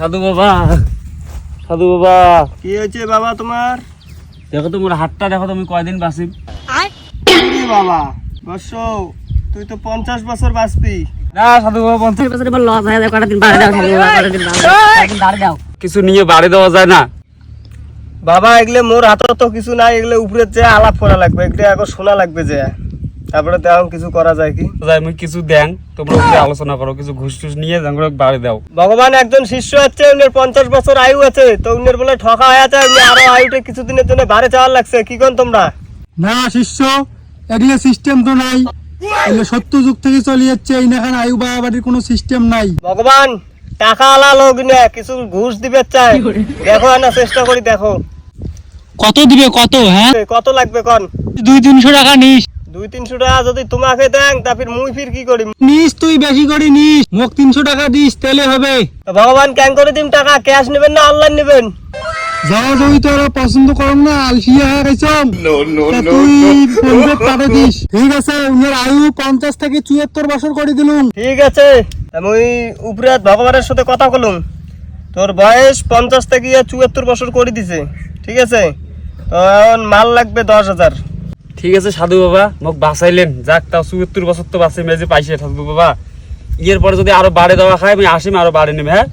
সাধু বাবা। সাধু বাবা। কি হয়েছে বাবা তোমার? দেখো তো মোর হাতটা দেখো তুমি কয়দিন বাবা? বর্ষ তুই তো পঞ্চাশ বছর বাঁচবি। না সাধু বাবা পঞ্চাশ বছর এবার লস হয়ে যায় কটা দিন বাড়ি দাও খালি কটা দিন বাড়ি দাও কিছু নিয়ে বাড়ি দেওয়া যায় না। বাবা এগুলো মোর হাতে তো কিছু নাই এগুলো উপরে যে আলাপ করা লাগবে এগুলো এখন শোনা লাগবে যে। তারপরে তেমন কিছু করা যায় কি? আমি কিছু দেন তোমরা উপরে আলোচনা করো কিছু ঘুষ টুস নিয়ে বাড়ি দাও। ভগবান একজন শিষ্য আছে উনার পঞ্চাশ বছর আয়ু আছে তো উনার বলে ঠকা হয়ে আছে উনি আরও আয়ুটা কিছুদিনের জন্য বাড়ে যাওয়ার লাগছে কি কোন তোমরা? না শিষ্য এগুলো সিস্টেম তো নাই। এগুলো সত্য যুগ থেকে চলে যাচ্ছে এই নাখান আয়ু বাড়াবাড়ির কোনো সিস্টেম নাই। ভগবান টাকা আলা লোক না কিছু ঘুষ দিবে চাই। দেখো না চেষ্টা করি দেখো। কত দিবে কত হ্যাঁ? কত লাগবে কন? দুই তিনশো টাকা নিস। দুই তিনশো টাকা যদি তোমাকে দেন তারপর মুই ফির কি করি নিস তুই বেশি করে নিস। মোক তিনশো টাকা দিস তেলে হবে। ভগবান ক্যান করে দিন টাকা? ক্যাশ নেবেন না অনলাইন নেবেন? যাওয়া যাবি তো ওরা পছন্দ করম না আলসিয়া হয়ে গেছম তুই বলবে পারে দিস। ঠিক আছে উনার আয়ু পঞ্চাশ থেকে চুয়াত্তর বছর করে দিলুম। ঠিক আছে আমি উপরে ভগবানের সাথে কথা বলুম। তোর বয়স পঞ্চাশ থেকে চুয়াত্তর বছর করে দিছে। ঠিক আছে? তো এখন মাল লাগবে দশ হাজার। ঠিক আছে, সাধু বাবা, মোক বাঁচাইলেন। যাক, তাও চুয়াত্তর বছর তো বাঁচে মেজে পাইছে সাধু বাবা। ইয়ের পরে যদি আরও বাড়ে দেওয়া খায়, আমি আসিম আরও বাড়ি নেবে হ্যাঁ